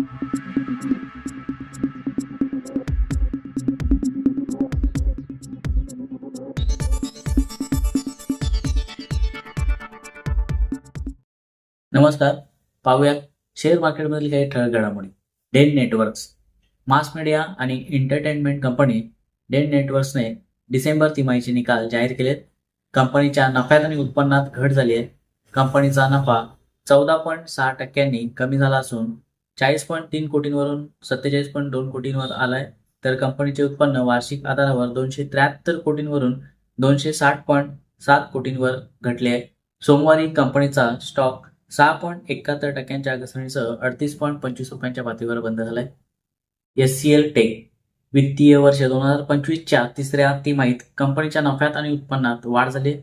नमस्कार पाहूयात शेअर मार्केटमधील काही ठळक घडामोडी. Den Networks. मास मीडिया आणि एंटरटेनमेंट कंपनी डेन नेटवर्क्सने डिसेंबर तिमाहीचे निकाल जाहीर केलेत. कंपनीच्या नफ्यात आणि उत्पन्नात घट झाली आहे. कंपनीचा नफा चौदा पॉईंट सहा टक्क्यांनी कमी झाला असून चाळीस पॉईंट तीन कोटींवरून सत्तेचाळीस पॉईंट दोन कोटींवर आलाय. तर कंपनीचे उत्पन्न वार्षिक आधारावर दोनशे त्र्याहत्तर कोटींवरून दोनशे साठ पॉईंट सात कोटींवर घटले आहे. सोमवारी कंपनीचा स्टॉक सहा पॉईंट एकाहत्तर टक्क्यांच्या घसरणीसह अडतीस पॉईंट पंचवीस रुपयांच्या पातळीवर बंद झालाय. एस सी एल टेक वित्तीय वर्ष दोन हजार पंचवीसच्या तिसऱ्या तिमाहीत कंपनीच्या नफ्यात आणि उत्पन्नात वाढ झाली.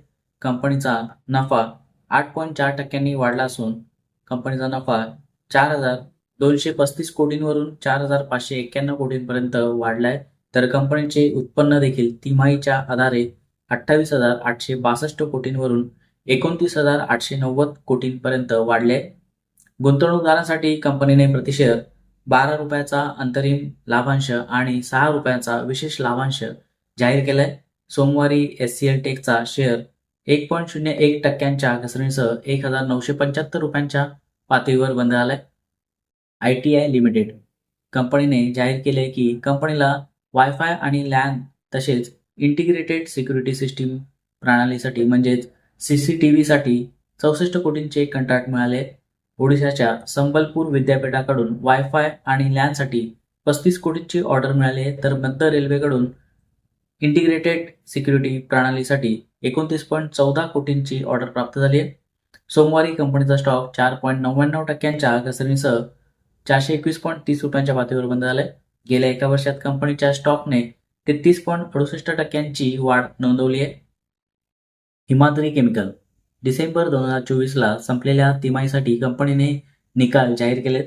कंपनीचा नफा आठ पॉईंट चार टक्क्यांनी वाढला असून कंपनीचा नफा चार हजार दोनशे पस्तीस कोटींवरून चार हजार पाचशे एक्क्याण्णव कोटींपर्यंत वाढलाय. तर कंपनीचे उत्पन्न देखील तिमाहीच्या आधारे अठ्ठावीस हजार आठशे बासष्ट कोटींवरून एकोणतीस हजार आठशे नव्वद कोटींपर्यंत वाढले. गुंतवणूकदारांसाठी कंपनीने प्रतिशेअर बारा रुपयाचा अंतरिम लाभांश आणि सहा रुपयाचा विशेष लाभांश जाहीर केलाय. सोमवारी एस सी एल टेकचा शेअर एक पॉईंट शून्य एक टक्क्यांच्या घसरणीसह एक हजार नऊशे पंच्याहत्तर रुपयांच्या पातळीवर बंद झालाय. I T I Limited. कंपनीने जाहीर केले की कंपनीला वायफाय आणि लॅन तसेच इंटिग्रेटेड सिक्युरिटी सिस्टीम प्रणालीसाठी म्हणजेच सी सी टी व्हीसाठी चौसष्ट कोटींचे कंत्राट मिळाले. ओडिशाच्या संबलपूर विद्यापीठाकडून वायफाय आणि लॅनसाठी पस्तीस कोटींची ऑर्डर मिळाली आहे. तर मध्य रेल्वेकडून इंटिग्रेटेड सिक्युरिटी प्रणालीसाठी एकोणतीस पॉईंट चौदा कोटींची ऑर्डर प्राप्त झाली आहे. सोमवारी कंपनीचा स्टॉक चार पॉईंट नव्याण्णव टक्क्यांच्या घसरणीसह चारशे एकवीस पॉईंट तीस रुपयांच्या पातळीवर बंद झालंय. गेल्या एका वर्षात कंपनीच्या स्टॉकने तेहतीस पॉईंट अडुसष्ट टक्क्यांची वाढ नोंदवली आहे. हिमाद्री केमिकल. डिसेंबर दोन हजार चोवीसला संपलेल्या तिमाहीसाठी कंपनीने निकाल जाहीर केलेत.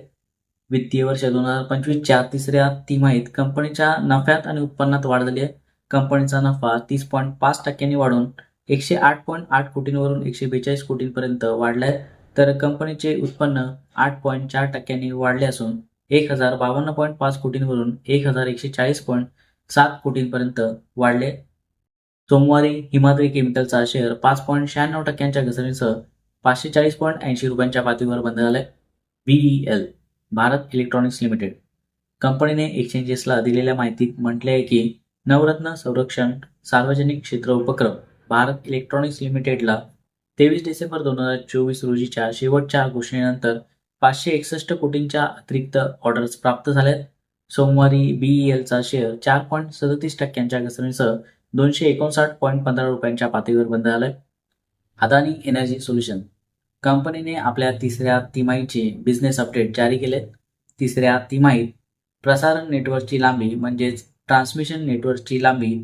वित्तीय वर्ष दोन हजार पंचवीसच्या तिसऱ्या तिमाहीत कंपनीच्या नफ्यात आणि उत्पन्नात वाढ झाली आहे. कंपनीचा नफा तीस पॉईंट पाच टक्क्यांनी वाढून एकशे आठ पॉईंट आठ कोटींवरून एकशे बेचाळीस कोटींपर्यंत वाढलाय. तर कंपनीचे उत्पन्न आठ पॉईंट चार टक्क्यांनी वाढले असून एक हजार बावन्न पॉईंट पाच कोटींवरून एक हजार एकशे चाळीस पॉईंट सात कोटींपर्यंत वाढले. सोमवारी हिमाद्री केमिकलचा शेअर पाच पॉईंट शहाण्णव टक्क्यांच्या घसरणीसह पाचशे चाळीस पॉईंट ऐंशी रुपयांच्या पातळीवर बंद झालाय बीईएल भारत इलेक्ट्रॉनिक्स लिमिटेड कंपनीने एक्सचेंजेसला दिलेल्या माहितीत म्हटले आहे की नवरत्न संरक्षण सार्वजनिक क्षेत्र उपक्रम भारत इलेक्ट्रॉनिक्स लिमिटेडला तेवीस डिसेंबर दोन हजार चोवीस रोजीच्या शेवटच्या घोषणेनंतर पाचशे एकसष्ट कोटींच्या अतिरिक्त ऑर्डर्स प्राप्त झाल्यात. सोमवारी बीईएलचा शेअर चार पॉईंट सदतीस टक्क्यांच्या घसरणीसह दोनशे एकोणसाठ पॉईंट पंधरा रुपयांच्या पातळीवर बंद झालाय. Adani Energy Solution. कंपनीने आपल्या तिसऱ्या तिमाहीचे बिझनेस अपडेट जारी केले तिसऱ्या तिमाहीत प्रसारण नेटवर्कची लांबी म्हणजेच ट्रान्समिशन नेटवर्कची लांबी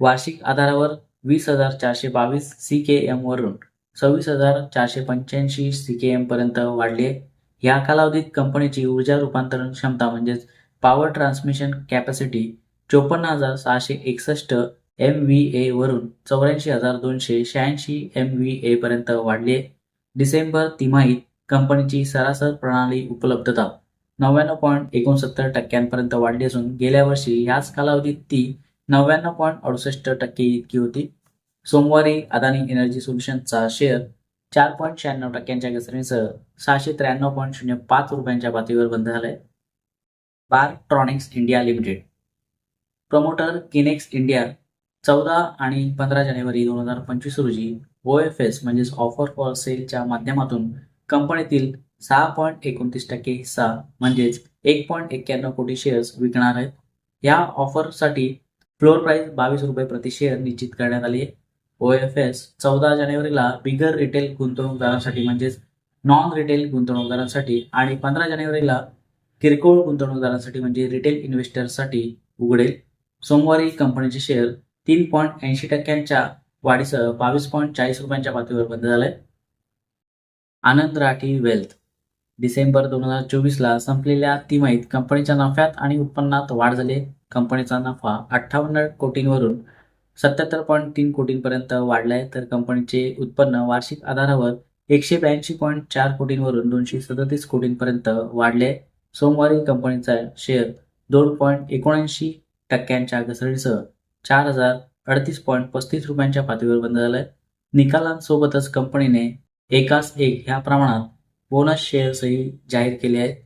वार्षिक आधारावर वीस हजार चारशे बावीस सी के एमवरून सव्वीस हजार चारशे पंच्याऐंशी सी के एमपर्यंत वाढली आहे. या कालावधीत कंपनीची ऊर्जा रूपांतरण क्षमता म्हणजेच पॉवर ट्रान्समिशन कॅपॅसिटी चोपन्न हजार सहाशे एकसष्ट एम व्ही ए वरून चौऱ्याऐंशी हजार दोनशे शहाऐंशी एम व्ही ए पर्यंत वाढली आहे. डिसेंबर तिमाहीत कंपनीची सरासर प्रणाली उपलब्धता नव्याण्णव पॉईंट एकोणसत्तर टक्क्यांपर्यंत वाढली असून गेल्या वर्षी याच कालावधीत ती नव्याण्णव पॉईंट अडुसष्ट टक्के इतकी होती. सोमवारी अदानी एनर्जी सोल्युशनचा शेअर चार पॉईंट शहाण्णव टक्क्यांच्या घसरणीसह सहाशे त्र्याण्णव पॉईंट शून्य पाच रुपयांच्या पातळीवर बंद झालाय. Bartronics India Limited. Promoter Kinex India चौदा आणि पंधरा जानेवारी दोन हजार पंचवीस रोजी ओ एफ एस म्हणजेच ऑफर फॉर सेलच्या माध्यमातून कंपनीतील सहा पॉईंट एकोणतीस टक्के हिस्सा म्हणजेच एक पॉईंट एक्क्याण्णव कोटी शेअर्स विकणार आहेत. या ऑफरसाठी फ्लोअर प्राइस बावीस रुपये प्रति शेअर निश्चित करण्यात आली आहे. ओ एफ एस चौदा जानेवारीला बिगर रिटेल गुंतवणूकदारांसाठी म्हणजेच नॉन रिटेल गुंतवणूकदारांसाठी आणि पंधरा जानेवारीला किरकोळ गुंतवणूकदारांसाठी म्हणजे रिटेल इन्व्हेस्टर्ससाठी उघडेल. सोमवारी कंपनीचे शेअर तीन पॉईंट ऐंशी टक्क्यांच्या वाढीसह बावीस पॉईंट चाळीस रुपयांच्या पातळीवर बंद झालाय. आनंद राठी वेल्थ डिसेंबर दोन हजार चोवीसला संपलेल्या तिमाहीत कंपनीच्या नफ्यात आणि उत्पन्नात वाढ झाली कंपनीचा नफा अठ्ठावन्न कोटींवरून सत्याहत्तर पॉईंट तीन कोटींपर्यंत वाढलाय. तर कंपनीचे उत्पन्न वार्षिक आधारावर एकशे ब्याऐंशी पॉईंट चार कोटींवरून दोनशे सदतीस कोटींपर्यंत वाढले. सोमवारी कंपनीचा शेअर दोन पॉईंट एकोणऐंशी टक्क्यांच्या घसरणीसह चार हजार अडतीस पॉईंट पस्तीस रुपयांच्या पातळीवर बंद झालाय निकालांसोबतच कंपनीने एकास एक ह्या प्रमाणात बोनस शेअर्सही जाहीर केले आहेत.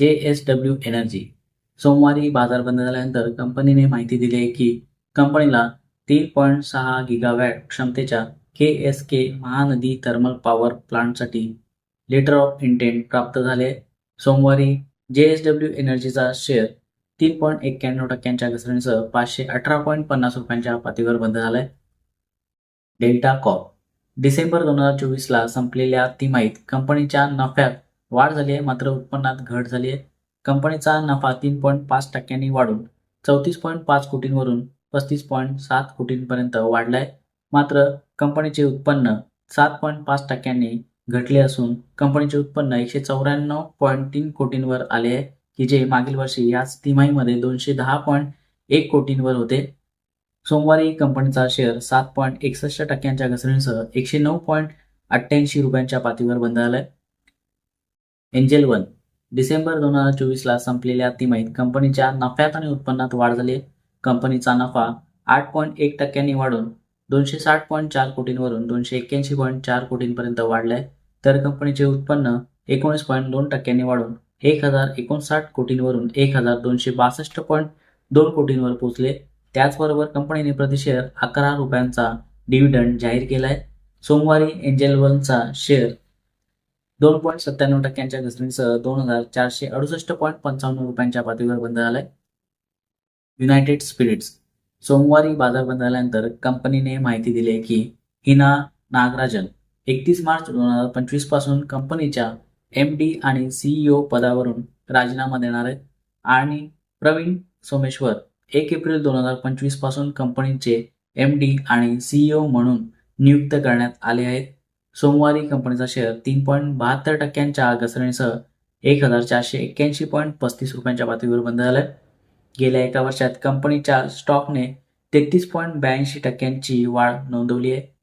जे एस डब्ल्यू एनर्जी. सोमवारी बाजार बंद झाल्यानंतर कंपनीने माहिती दिली आहे की कंपनीला तीन पॉईंट सहा गिगावॅट क्षमतेच्या K S K Mahanadi thermal power प्लांटसाठी letter of intent प्राप्त झाले. सोमवारी जे एस डब्ल्यू एनर्जीचा शेअर तीन पॉईंट एक्क्याण्णव टक्क्यांच्या घसरणीसह पाचशे अठरा पॉईंट पन्नास रुपयांच्या पातळीवर बंद झालाय डेल्टा कॉप डिसेंबर दोन हजार चोवीसला संपलेल्या तिमाहीत कंपनीच्या नफ्यात वाढ झाली आहे. मात्र उत्पन्नात घट झाली आहे. कंपनीचा नफा तीन पॉईंट पाच टक्क्यांनी वाढून चौतीस पॉईंट पाच कोटींवरून पस्तीस पॉईंट सात कोटींपर्यंत वाढलाय. मात्र कंपनीचे उत्पन्न सात पॉईंट पाच टक्क्यांनी घटले असून कंपनीचे उत्पन्न एकशे चौऱ्याण्णव पॉईंट तीन कोटींवर आले आहे की जे मागील वर्षी याच तिमाहीमध्ये दोनशे दहा पॉईंट एक कोटींवर होते. सोमवारी कंपनीचा शेअर सात पॉईंट एकसष्ट टक्क्यांच्या घसरणीसह एकशे नऊ पॉईंट अठ्ठ्याऐंशी रुपयांच्या पातळीवर बंद झालाय. एंजेल वन डिसेंबर दोन हजार चोवीसला संपलेल्या तिमाहीत कंपनीच्या नफ्यात आणि उत्पन्नात वाढ झाली कंपनीचा नफा आठ पॉईंट एक टक्क्यांनी वाढून दोनशे साठ पॉईंट चार कोटींवरून दोनशे एक्क्याऐंशी पॉईंट चार कोटींपर्यंत वाढलंय. तर कंपनीचे उत्पन्न एकोणीस पॉईंट दोन टक्क्यांनी वाढून एक हजार एकोणसाठ कोटींवरून एक हजार दोनशे बासष्ट पॉईंट दोन कोटींवर पोहोचले. त्याचबरोबर कंपनीने प्रतिशेअर अकरा रुपयांचा डिव्हिडंड जाहीर केलाय. सोमवारी एंजेलवनचा शेअर दोन पॉईंट सत्त्याण्णव टक्क्यांच्या घसरणीसह दोन हजार चारशे अडुसष्ट पॉईंट पंचावन्न रुपयांच्या पातळीवर बंद झालाय. युनायटेड स्पिरिट्स सोमवारी बाजार बंद झाल्यानंतर कंपनीने माहिती दिली आहे की हिना नागराजन एकतीस मार्च दोन हजार पंचवीसपासून कंपनीच्या एम डी आणि सीईओ पदावरून राजीनामा देणार आहेत. आणि प्रवीण सोमेश्वर एक एप्रिल दोन हजार पंचवीसपासून कंपनीचे एम डी आणि सीईओ म्हणून नियुक्त करण्यात आले आहेत. सोमवारी कंपनीचा शेअर तीन पॉईंट बहात्तर टक्क्यांच्या घसरणीसह एक हजार चारशे एक्क्याऐंशी पॉईंट पस्तीस रुपयांच्या पातळीवर बंद झालं गेल्या एका वर्षात कंपनीच्या स्टॉकने तेहतीस पॉईंट ब्याऐंशी टक्क्यांची वाढ नोंदवली आहे.